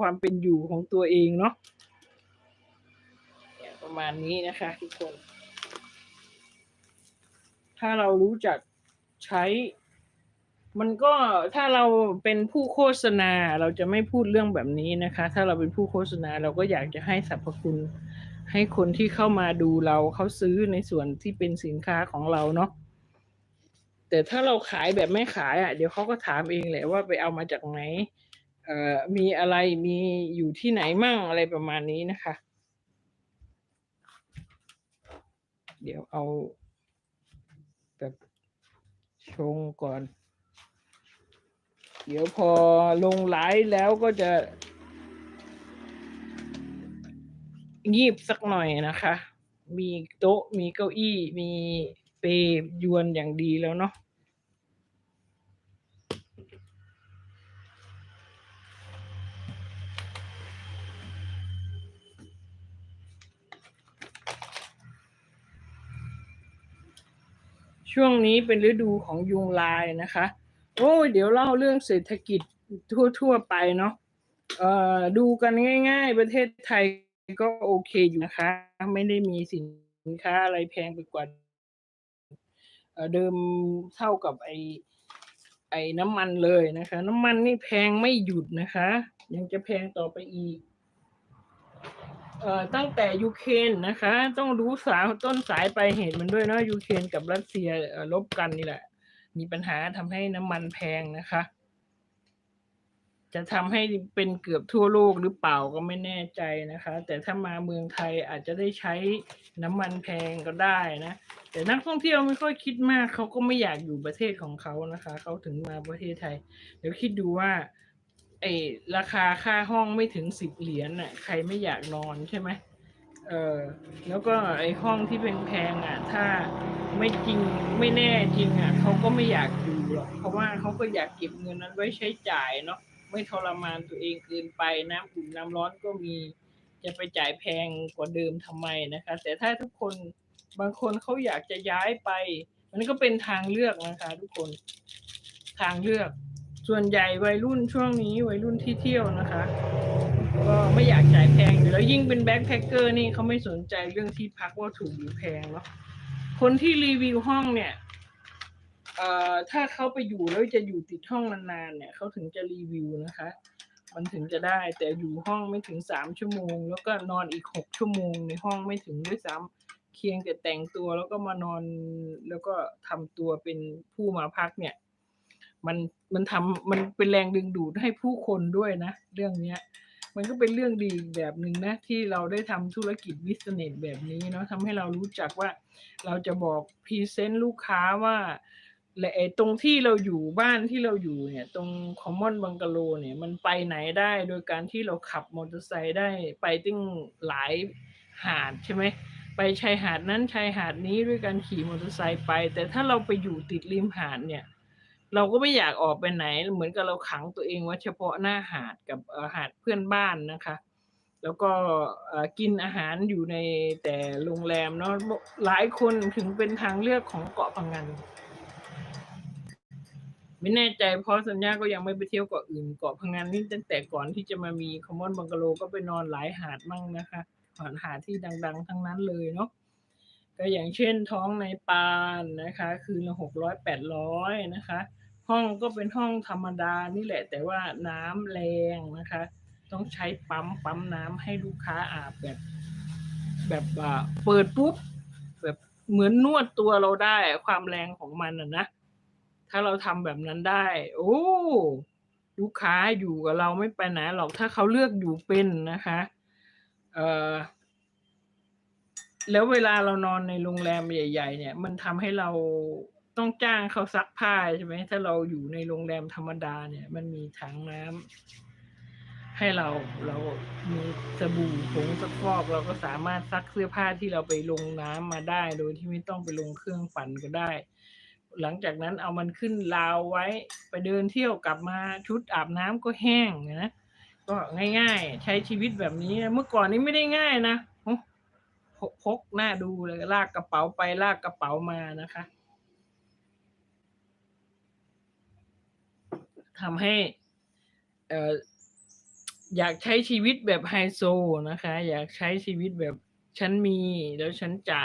ความเป็นอยู่ของตัวเองเนาะประมาณนี้นะคะ ทุกคน ถ้าเรารู้จักใช้ มันก็ถ้าเราเป็นผู้โฆษณาเราจะไม่พูดเรื่องแบบนี้นะคะ ถ้าเราเป็นผู้โฆษณาเราก็อยากจะให้สรรพคุณ ให้คนที่เข้ามาดูเราเขาซื้อในส่วนที่เป็นสินค้าของเราเนาะแต่ถ้าเราขายแบบไม่ขายอะ เดี๋ยวเขาก็ถามเองแหละว่าไปเอามาจากไหน มีอะไรมีอยู่ที่ไหนมั่งอะไรประมาณนี้นะคะ เดี๋ยวเอาแบบชงก่อน เดี๋ยวพอลงไลฟ์แล้วก็จะงีบสักหน่อยนะคะ มีโต๊ะมีเก้าอี้มีเปรย์ยวนอย่างดีแล้วเนาะ ช่วงนี้เป็นฤดูของยุงลายนะคะ โอ้ยเดี๋ยวเล่าเรื่องเศรษฐกิจทั่ว ๆ ไปเนาะเอ่อดูกันง่าย ๆ ประเทศไทยก็โอเคอยู่นะคะ ไม่ได้มีสินค้าอะไรแพงไปกว่าเดิมเท่ากับไอไอ้น้ำมันเลยนะคะ น้ำมันนี่แพงไม่หยุดนะคะ ยังจะแพงต่อไปอีก เอ่อตั้งแต่ยูเครนนะคะ ต้องรู้สาวต้นสายปลายเหตุมันด้วยเนาะยูเครนกับรัสเซียลบกันนี่แหละ มีปัญหาทำให้น้ำมันแพงนะคะ จะทำให้เป็นเกือบทั่วโลกหรือเปล่าก็ไม่แน่ใจนะคะ แต่ถ้ามาเมืองไทยอาจจะได้ใช้น้ำมันแพงก็ได้นะ แต่นักท่องเที่ยวไม่ค่อยคิดมากเขาก็ไม่อยากอยู่ประเทศของเขานะคะเขาถึงมาประเทศไทย เดี๋ยวคิดดูว่า ไอ้ราคาค่าห้องไม่ถึงสิบเหรียญน่ะ ใครไม่อยากนอนใช่ไหมเออแล้วก็ไอ้ห้องที่แพงๆอะ ถ้าไม่จริงไม่แน่จริงอะเขาก็ไม่อยากอยู่หรอกเพราะว่าเขาก็อยากเก็บเงินนั้นไว้ใช้จ่ายเนาะไม่ทรมานตัวเองเกินไปน้ำอุ่นน้ำร้อนก็มีจะไปจ่ายแพงกว่าเดิมทำไมนะคะ แต่ถ้าทุกคนบางคนเขาอยากจะย้ายไป มันก็เป็นทางเลือกนะคะ ทุกคนทางเลือก ส่วนใหญ่วัยรุ่นช่วงนี้วัยรุ่นที่เที่ยวนะคะ ก็ไม่อยากจ่ายแพงอยู่แล้วยิ่งเป็นแบ็คแพคเกอร์นี่เขาไม่สนใจเรื่องที่พักว่าถูกหรือแพงเนาะคนที่รีวิวห้องเนี่ยเอ่อถ้าเขาไปอยู่แล้วจะอยู่ติดห้องนานๆเนี่ยเขาถึงจะรีวิวนะคะ มันถึงจะได้แต่อยู่ห้องไม่ถึงสามชั่วโมง แล้วก็นอนอีกหกชั่วโมงในห้องไม่ถึงด้วยซ้ำเคียงแต่แต่งตัวแล้วก็มานอนแล้วก็ทำตัวเป็นผู้มาพักเนี่ย มันมันทำมันเป็นแรงดึงดูดให้ผู้คนด้วยนะ เรื่องเนี้ย มันก็เป็นเรื่องดีแบบหนึ่งนะ ที่เราได้ทำธุรกิจบิสเนสแบบนี้เนาะทำให้เรารู้จักว่าเราจะบอกพรีเซนต์ลูกค้าว่าและไอ้ตรงที่เราอยู่บ้านที่เราอยู่เนี่ย ตรงคอมมอนบังกะโลเนี่ยมันไปไหนได้โดยการที่เราขับมอเตอร์ไซค์ได้ไปตั้งหลายหาดใช่ไหมไปชายหาดนั้นชายหาดนี้ด้วยการขี่มอเตอร์ไซค์ไป แต่ถ้าเราไปอยู่ติดริมหาดเนี่ย เราก็ไม่อยากออกไปไหน เหมือนกับเราขังตัวเองไว้เฉพาะหน้าหาดกับหาดเพื่อนบ้านนะคะ แล้วก็กินอาหารอยู่ในแต่โรงแรมเนาะหลายคนถึงเป็นทางเลือกของเกาะพังงานไม่แน่ใจเพราะสัญญาก็ยังไม่ไปเที่ยวเกาะอื่นเกาะพังงานนี่ตั้งแต่ก่อนที่จะมามีคอมมอนบังกะโลก็ไปนอนหลายหาดมั่งนะคะหาดหาดที่ดัง ๆ ทั้งนั้นเลยเนาะก็อย่างเช่นท้องในปานนะคะ คืนละหกร้อยแปดร้อยนะคะ ห้องก็เป็นห้องธรรมดานี่แหละ แต่ว่าน้ำแรงนะคะ ต้องใช้ปั๊มปั๊มน้ำให้ลูกค้าอาบแบบ แบบว่าเปิดปุ๊บแบบเหมือนนวดตัวเราได้ความแรงของมันอะนะถ้าเราทำแบบนั้นได้ โอ้ลูกค้าอยู่กับเราไม่ไปไหนหรอกถ้าเขาเลือกอยู่เป็นนะคะเอ่อแล้วเวลาเรานอนในโรงแรมใหญ่ ๆ เนี่ย มันทำให้เรา ต้องจ้างเขาซักผ้าใช่ไหมถ้าเราอยู่ในโรงแรมธรรมดาเนี่ย มันมีถังน้ำให้เราเรามีสบู่ผงซักฟอก เราก็สามารถซักเสื้อผ้าที่เราไปลงน้ำมาได้ โดยที่ไม่ต้องไปลงเครื่องปั่นก็ได้ หลังจากนั้นเอามันขึ้นราวไว้ไปเดินเที่ยวกลับมาชุดอาบน้ำก็แห้งนะก็ง่ายๆ ใช้ชีวิตแบบนี้เมื่อก่อนนี้ไม่ได้ง่ายนะพกหน้าดูเลยลากกระเป๋าไปลากกระเป๋ามานะคะ ทำให้เอ่ออยากใช้ชีวิตแบบไฮโซนะคะ อยากใช้ชีวิตแบบฉันมีแล้วฉันจ่าย